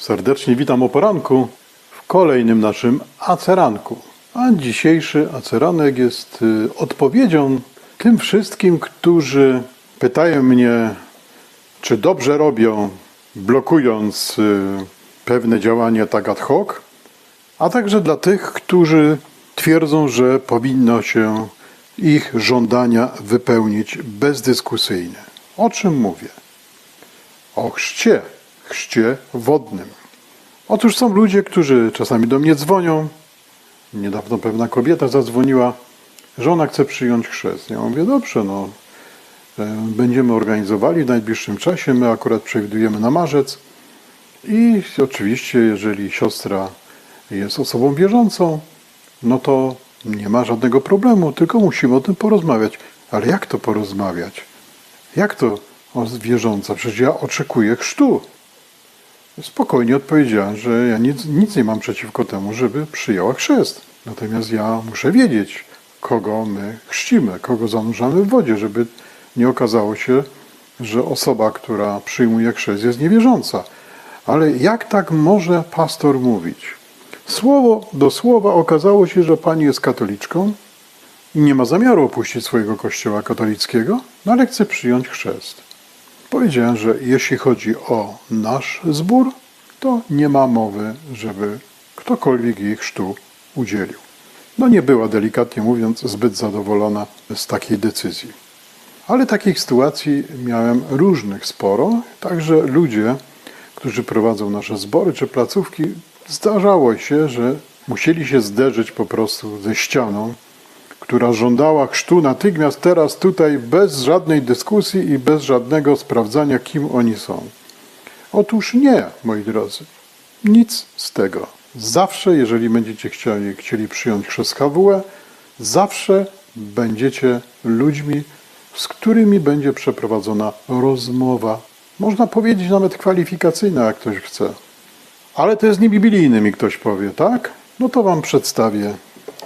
Serdecznie witam o poranku w kolejnym naszym aceranku. A dzisiejszy aceranek jest y, odpowiedzią tym wszystkim, którzy pytają mnie, czy dobrze robią, blokując y, pewne działania tak ad hoc, a także dla tych, którzy twierdzą, że powinno się ich żądania wypełnić bezdyskusyjnie. O czym mówię? O chrzcie, chrzcie wodnym. Otóż są ludzie, którzy czasami do mnie dzwonią. Niedawno pewna kobieta zadzwoniła, że ona chce przyjąć chrzest. Ja mówię, dobrze, no, e, będziemy organizowali w najbliższym czasie. My akurat przewidujemy na marzec. I oczywiście, jeżeli siostra jest osobą wierzącą, no to nie ma żadnego problemu, tylko musimy o tym porozmawiać. Ale jak to porozmawiać? Jak to wierząca? Przecież ja oczekuję chrztu. Spokojnie odpowiedziałem, że ja nic, nic nie mam przeciwko temu, żeby przyjęła chrzest. Natomiast ja muszę wiedzieć, kogo my chrzcimy, kogo zanurzamy w wodzie, żeby nie okazało się, że osoba, która przyjmuje chrzest, jest niewierząca. Ale jak tak może pastor mówić? Słowo do słowa okazało się, że pani jest katoliczką i nie ma zamiaru opuścić swojego kościoła katolickiego, no ale chce przyjąć chrzest. Powiedziałem, że jeśli chodzi o nasz zbór, to nie ma mowy, żeby ktokolwiek jej chrztu udzielił. No nie była, delikatnie mówiąc, zbyt zadowolona z takiej decyzji. Ale takich sytuacji miałem różnych sporo, także ludzie, którzy prowadzą nasze zbory czy placówki, zdarzało się, że musieli się zderzyć po prostu ze ścianą, która żądała chrztu natychmiast teraz tutaj bez żadnej dyskusji i bez żadnego sprawdzania, kim oni są. Otóż nie, moi drodzy. Nic z tego. Zawsze, jeżeli będziecie chcieli, chcieli przyjąć chrzest zawsze będziecie ludźmi, z którymi będzie przeprowadzona rozmowa. Można powiedzieć nawet kwalifikacyjna, jak ktoś chce. Ale to jest niebiblijny, mi ktoś powie, tak? No to wam przedstawię,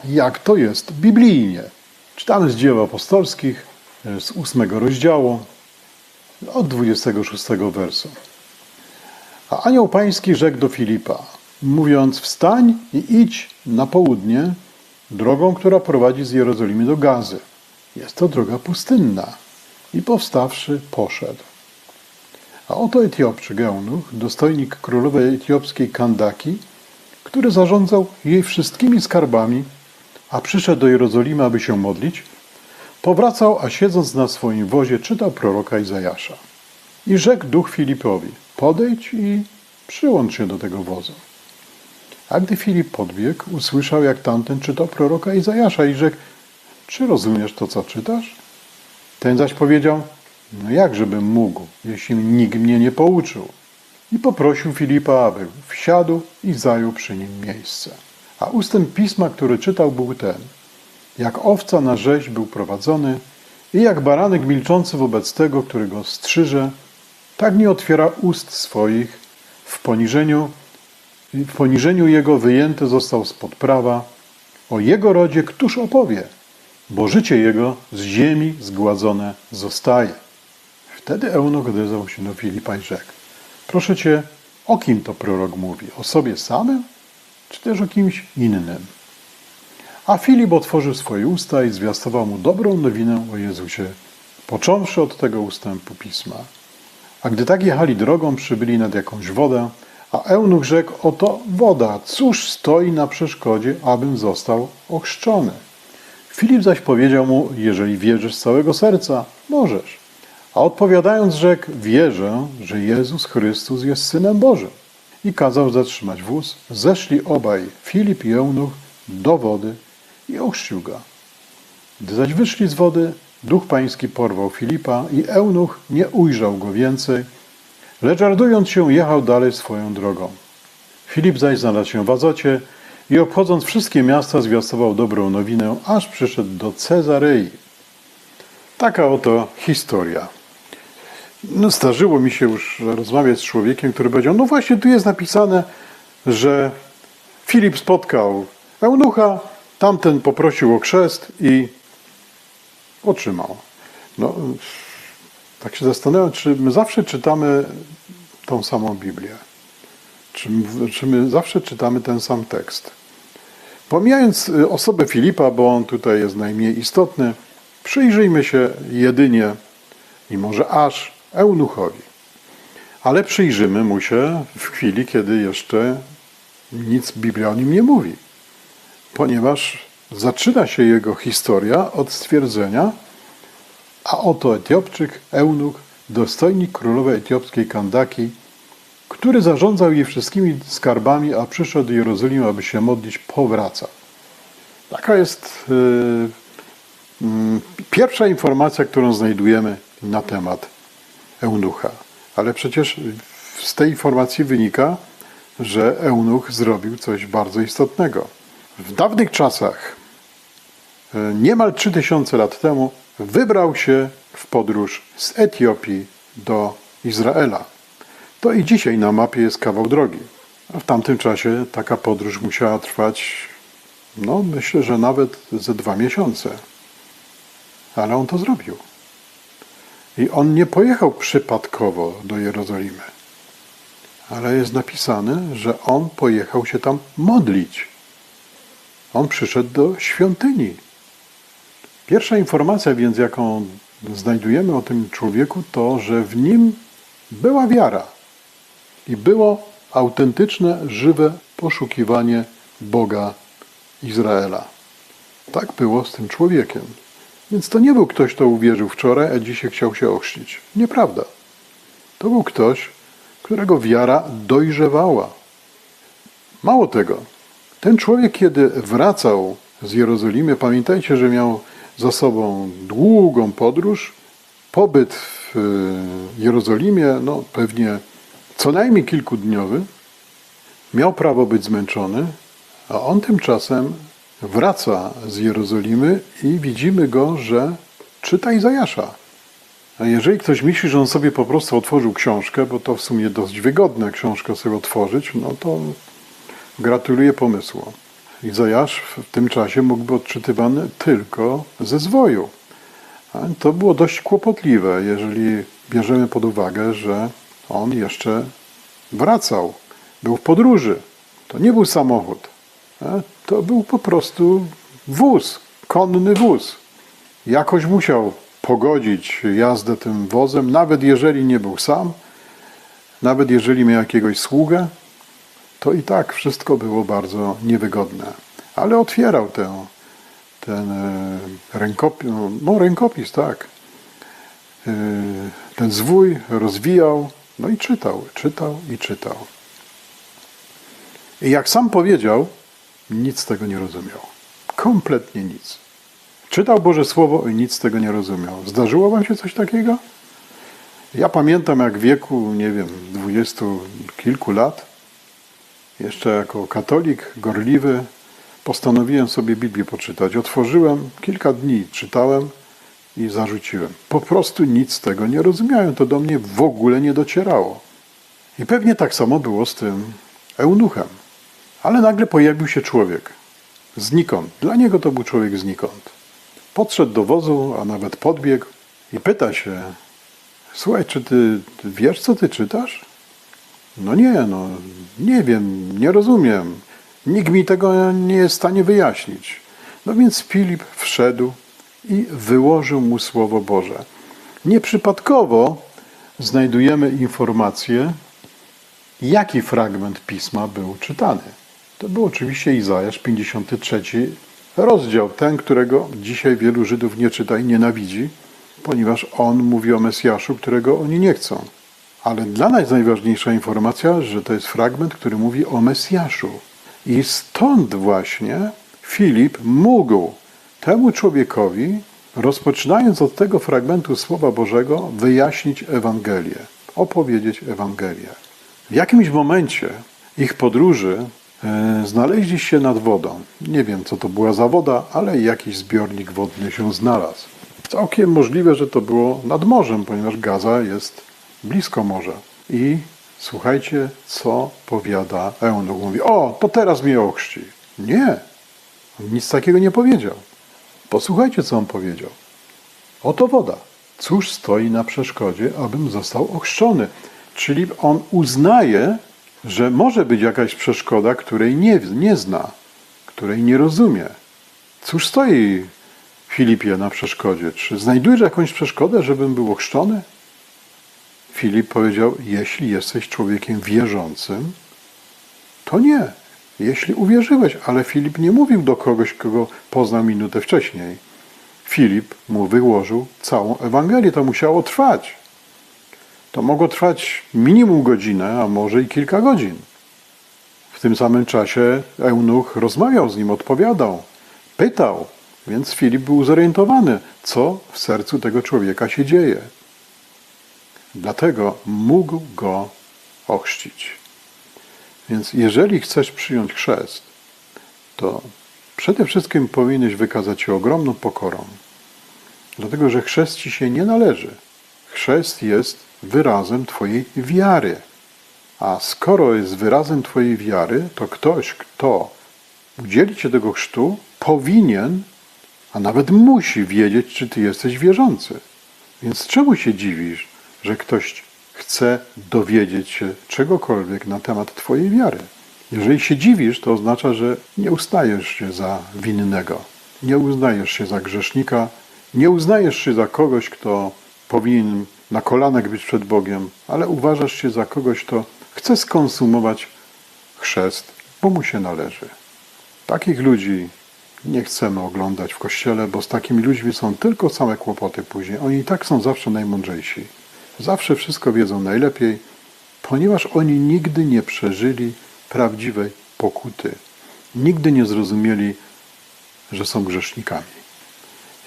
jak to jest biblijnie. Czytamy z dzieł apostolskich, e, z ósmego rozdziału, od 26 wersu. A anioł pański rzekł do Filipa, mówiąc, wstań i idź na południe drogą, która prowadzi z Jerozolimy do Gazy. Jest to droga pustynna. I powstawszy, poszedł. A oto Etiopczyk Eunuch, dostojnik królowej etiopskiej Kandaki, który zarządzał jej wszystkimi skarbami, a przyszedł do Jerozolimy, aby się modlić, powracał, a siedząc na swoim wozie czytał proroka Izajasza. I rzekł duch Filipowi, podejdź i przyłącz się do tego wozu. A gdy Filip podbiegł, usłyszał, jak tamten czytał proroka Izajasza i rzekł, czy rozumiesz to, co czytasz? Ten zaś powiedział, no jakżebym mógł, jeśli nikt mnie nie pouczył. I poprosił Filipa, aby wsiadł i zajął przy nim miejsce. A ustęp pisma, który czytał, był ten. Jak owca na rzeź był prowadzony i jak baranek milczący wobec tego, który go strzyże, tak nie otwiera ust swoich. W poniżeniu, w poniżeniu jego wyjęty został spod prawa. O jego rodzie któż opowie? Bo życie jego z ziemi zgładzone zostaje. Wtedy Eunuch odezwał się do Filipa i rzekł: Proszę cię, o kim to prorok mówi? O sobie samym, czy też o kimś innym? A Filip otworzył swoje usta i zwiastował mu dobrą nowinę o Jezusie, począwszy od tego ustępu pisma. A gdy tak jechali drogą, przybyli nad jakąś wodę, a Eunuch rzekł: Oto woda, cóż stoi na przeszkodzie, abym został ochrzczony? Filip zaś powiedział mu: Jeżeli wierzysz z całego serca, możesz. A odpowiadając, rzekł: Wierzę, że Jezus Chrystus jest synem Bożym. I kazał zatrzymać wóz. Zeszli obaj, Filip i Eunuch, do wody i ochrzcił go. Gdy zaś wyszli z wody, duch pański porwał Filipa i Eunuch nie ujrzał go więcej, lecz radując się jechał dalej swoją drogą. Filip zaś znalazł się w Azocie i obchodząc wszystkie miasta zwiastował dobrą nowinę, aż przyszedł do Cezarei. Taka oto historia. No, zdarzyło mi się już rozmawiać z człowiekiem, który powiedział, no właśnie tu jest napisane, że Filip spotkał eunucha, tamten poprosił o chrzest i otrzymał. No, tak się zastanawiam, czy my zawsze czytamy tą samą Biblię. Czy, czy my zawsze czytamy ten sam tekst? Pomijając y, osobę Filipa, bo on tutaj jest najmniej istotny, przyjrzyjmy się jedynie i może aż eunuchowi. Ale przyjrzymy mu się w chwili, kiedy jeszcze nic Biblia o nim nie mówi. Ponieważ zaczyna się jego historia od stwierdzenia, a oto Etiopczyk, eunuch, dostojnik królowej etiopskiej Kandaki, który zarządzał jej wszystkimi skarbami, a przyszedł do Jerozolimy, aby się modlić, powraca. Taka jest y, y, pierwsza informacja, którą znajdujemy na temat eunucha. Ale przecież z tej informacji wynika, że eunuch zrobił coś bardzo istotnego. W dawnych czasach, y, niemal 3000 lat temu, wybrał się w podróż z Etiopii do Izraela. To i dzisiaj na mapie jest kawał drogi. W tamtym czasie taka podróż musiała trwać, no myślę, że nawet ze dwa miesiące. Ale on to zrobił. I on nie pojechał przypadkowo do Jerozolimy. Ale jest napisane, że on pojechał się tam modlić. On przyszedł do świątyni. Pierwsza informacja więc, jaką znajdujemy o tym człowieku, to, że w nim była wiara i było autentyczne, żywe poszukiwanie Boga Izraela. Tak było z tym człowiekiem. Więc to nie był ktoś, kto uwierzył wczoraj, a dzisiaj chciał się ochrzcić. Nieprawda. To był ktoś, którego wiara dojrzewała. Mało tego, ten człowiek, kiedy wracał z Jerozolimy, pamiętajcie, że miał za sobą długą podróż, pobyt w y, Jerozolimie, no pewnie co najmniej kilkudniowy, miał prawo być zmęczony, a on tymczasem wraca z Jerozolimy i widzimy go, że czyta Izajasza. A jeżeli ktoś myśli, że on sobie po prostu otworzył książkę, bo to w sumie dość wygodne książkę sobie otworzyć, no to gratuluję pomysłu. Izajasz w tym czasie mógł być odczytywany tylko ze zwoju. A to było dość kłopotliwe, jeżeli bierzemy pod uwagę, że on jeszcze wracał, był w podróży. To nie był samochód, to był po prostu wóz, konny wóz. Jakoś musiał pogodzić jazdę tym wozem, nawet jeżeli nie był sam, nawet jeżeli miał jakiegoś sługę, to i tak wszystko było bardzo niewygodne. Ale otwierał tę, ten e, rękopis, no rękopis, tak. E, ten zwój rozwijał, no i czytał, czytał i czytał. I jak sam powiedział, nic z tego nie rozumiał. Kompletnie nic. Czytał Boże Słowo i nic z tego nie rozumiał. Zdarzyło wam się coś takiego? Ja pamiętam, jak w wieku, nie wiem, dwudziestu kilku lat, jeszcze jako katolik gorliwy, postanowiłem sobie Biblię poczytać. Otworzyłem, kilka dni czytałem i zarzuciłem. Po prostu nic z tego nie rozumiałem. To do mnie w ogóle nie docierało. I pewnie tak samo było z tym eunuchem. Ale nagle pojawił się człowiek. Znikąd. Dla niego to był człowiek znikąd. Podszedł do wozu, a nawet podbiegł i pyta się: Słuchaj, czy ty wiesz, co ty czytasz? No nie, no nie wiem, nie rozumiem. Nikt mi tego nie jest w stanie wyjaśnić. No więc Filip wszedł i wyłożył mu Słowo Boże. Nieprzypadkowo znajdujemy informację, jaki fragment pisma był czytany. To był oczywiście Izajasz 53 rozdział, ten, którego dzisiaj wielu Żydów nie czyta i nienawidzi, ponieważ on mówi o Mesjaszu, którego oni nie chcą. Ale dla nas najważniejsza informacja, że to jest fragment, który mówi o Mesjaszu. I stąd właśnie Filip mógł temu człowiekowi, rozpoczynając od tego fragmentu Słowa Bożego, wyjaśnić Ewangelię, opowiedzieć Ewangelię. W jakimś momencie ich podróży znaleźli się nad wodą. Nie wiem, co to była za woda, ale jakiś zbiornik wodny się znalazł. Całkiem możliwe, że to było nad morzem, ponieważ Gaza jest blisko morza. I słuchajcie, co powiada Eunuch. Mówi, o, to teraz mnie ochrzci. Nie, nic takiego nie powiedział. Posłuchajcie, co on powiedział. Oto woda. Cóż stoi na przeszkodzie, abym został ochrzczony? Czyli on uznaje że może być jakaś przeszkoda, której nie, nie zna, której nie rozumie. Cóż stoi Filipie na przeszkodzie? Czy znajdujesz jakąś przeszkodę, żebym był ochrzczony? Filip powiedział: Jeśli jesteś człowiekiem wierzącym, to nie. Jeśli uwierzyłeś, ale Filip nie mówił do kogoś, kogo poznał minutę wcześniej. Filip mu wyłożył całą Ewangelię. To musiało trwać. To mogło trwać minimum godzinę, a może i kilka godzin. W tym samym czasie eunuch rozmawiał z nim, odpowiadał, pytał, więc Filip był zorientowany, co w sercu tego człowieka się dzieje. Dlatego mógł go ochrzcić. Więc jeżeli chcesz przyjąć chrzest, to przede wszystkim powinieneś wykazać się ogromną pokorą. Dlatego, że chrzest ci się nie należy. Chrzest jest wyrazem Twojej wiary. A skoro jest wyrazem Twojej wiary, to ktoś, kto udzieli Ci tego chrztu, powinien, a nawet musi wiedzieć, czy Ty jesteś wierzący. Więc czemu się dziwisz, że ktoś chce dowiedzieć się czegokolwiek na temat Twojej wiary? Jeżeli się dziwisz, to oznacza, że nie uznajesz się za winnego, nie uznajesz się za grzesznika, nie uznajesz się za kogoś, kto powinien na kolanach być przed Bogiem, ale uważasz się za kogoś, kto chce skonsumować chrzest, bo mu się należy. Takich ludzi nie chcemy oglądać w kościele, bo z takimi ludźmi są tylko same kłopoty później. Oni i tak są zawsze najmądrzejsi. Zawsze wszystko wiedzą najlepiej, ponieważ oni nigdy nie przeżyli prawdziwej pokuty. Nigdy nie zrozumieli, że są grzesznikami.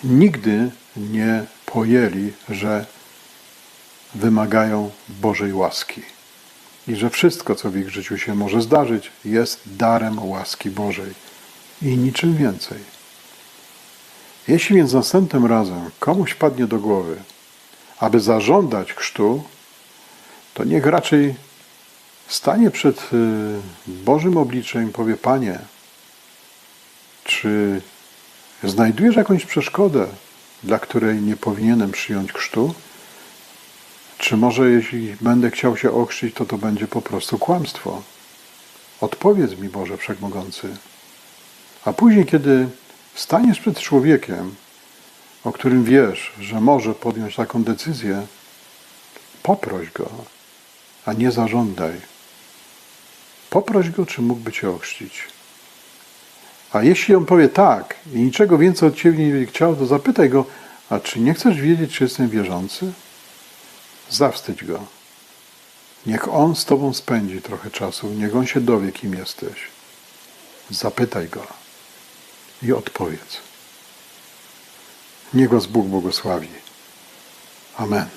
Nigdy nie pojęli, że wymagają Bożej łaski. I że wszystko, co w ich życiu się może zdarzyć, jest darem łaski Bożej i niczym więcej. Jeśli więc następnym razem komuś padnie do głowy, aby zażądać chrztu, to niech raczej stanie przed y, Bożym obliczem i powie: Panie, czy znajdujesz jakąś przeszkodę, dla której nie powinienem przyjąć chrztu? Czy może jeśli będę chciał się ochrzcić, to to będzie po prostu kłamstwo? Odpowiedz mi, Boże Wszechmogący. A później, kiedy staniesz przed człowiekiem, o którym wiesz, że może podjąć taką decyzję, poproś go, a nie zażądaj. Poproś go, czy mógłby cię ochrzcić. A jeśli on powie tak i niczego więcej od ciebie nie chciał, to zapytaj go, a czy nie chcesz wiedzieć, czy jestem wierzący? Zawstydź go. Niech on z tobą spędzi trochę czasu, niech on się dowie, kim jesteś. Zapytaj go i odpowiedz. Niech was Bóg błogosławi. Amen.